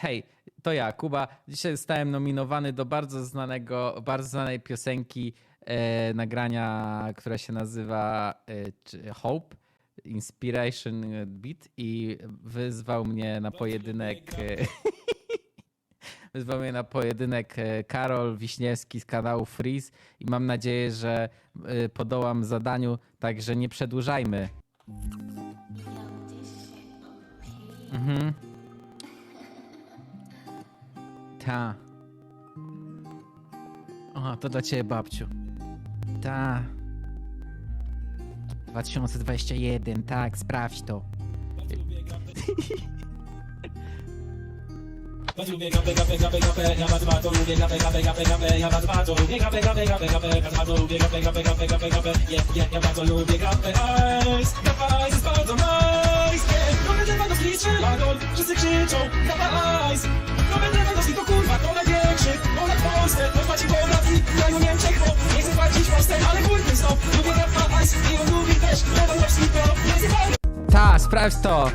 Hej, to ja, Kuba. Dzisiaj zostałem nominowany do bardzo znanego, bardzo znanej piosenki e, nagrania, która się nazywa e, czy Hope. Inspiration Beat i wyzwał mnie na pojedynek e, wyzwał mnie na pojedynek e, Karol Wiśniewski z kanału Freeze i mam nadzieję, że e, podołam zadaniu, także nie przedłużajmy. Mhm. Ta. O, to dla ciebie, babciu. Ta. 2021, tak, sprawdź to. Lubię gapę, gapę, gapę, gapę, ja was bardzo lubię gapę, gapę, gapę, gapę, ja was bardzo lubię gapę, gapę, gapę, gapę, was bardzo lubię gapę, gapę, gapę, gapę, gapę, yeah, yeah, ja bardzo lubię gapę, ice, gapa ice jest bardzo nice, yeah, Nowe Lewandowski strzela gol, wszyscy krzyczą, gapa ice, Nowe Lewandowski to Polsce, to dwa ci Polak i kraju Niemczech, bo nie chcę płacić w Polsce, ale kurwy stop, lubię ice i on lubi też to nie jest fajny. Ta, sprawdź to!